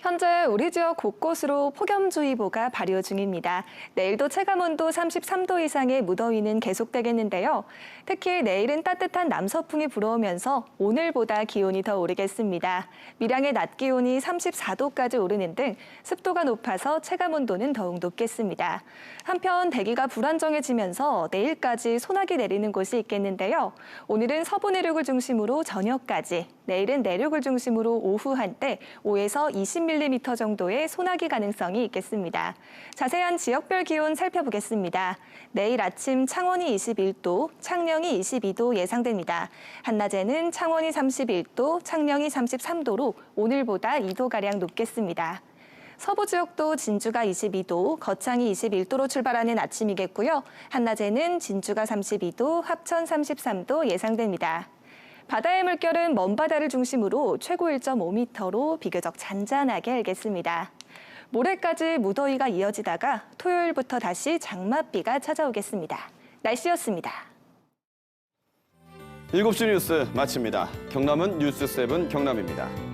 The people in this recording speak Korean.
현재 우리 지역 곳곳으로 폭염주의보가 발효 중입니다. 내일도 체감온도 33도 이상의 무더위는 계속되겠는데요. 특히 내일은 따뜻한 남서풍이 불어오면서 오늘보다 기온이 더 오르겠습니다. 밀양의 낮 기온이 34도까지 오르는 등 습도가 높아서 체감온도는 더욱 높겠습니다. 한편 대기가 불안정해지면서 내일까지 소나기 내리는 곳이 있겠는데요. 오늘은 서부 내륙을 중심으로 저녁까지, 내일은 내륙을 중심으로 오후 한때 5에서 20mm 정도의 소나기 가능성이 있겠습니다. 자세한 지역별 기온 살펴보겠습니다. 내일 아침 창원이 21도, 창녕이 22도 예상됩니다. 한낮에는 창원이 31도, 창녕이 33도로 오늘보다 2도가량 높겠습니다. 서부 지역도 진주가 22도, 거창이 21도로 출발하는 아침이겠고요. 한낮에는 진주가 32도, 합천 33도 예상됩니다. 바다의 물결은 먼바다를 중심으로 최고 1.5m로 비교적 잔잔하게 일겠습니다. 모레까지 무더위가 이어지다가 토요일부터 다시 장맛비가 찾아오겠습니다. 날씨였습니다. 7시 뉴스 마칩니다. 경남은 뉴스 세븐 경남입니다.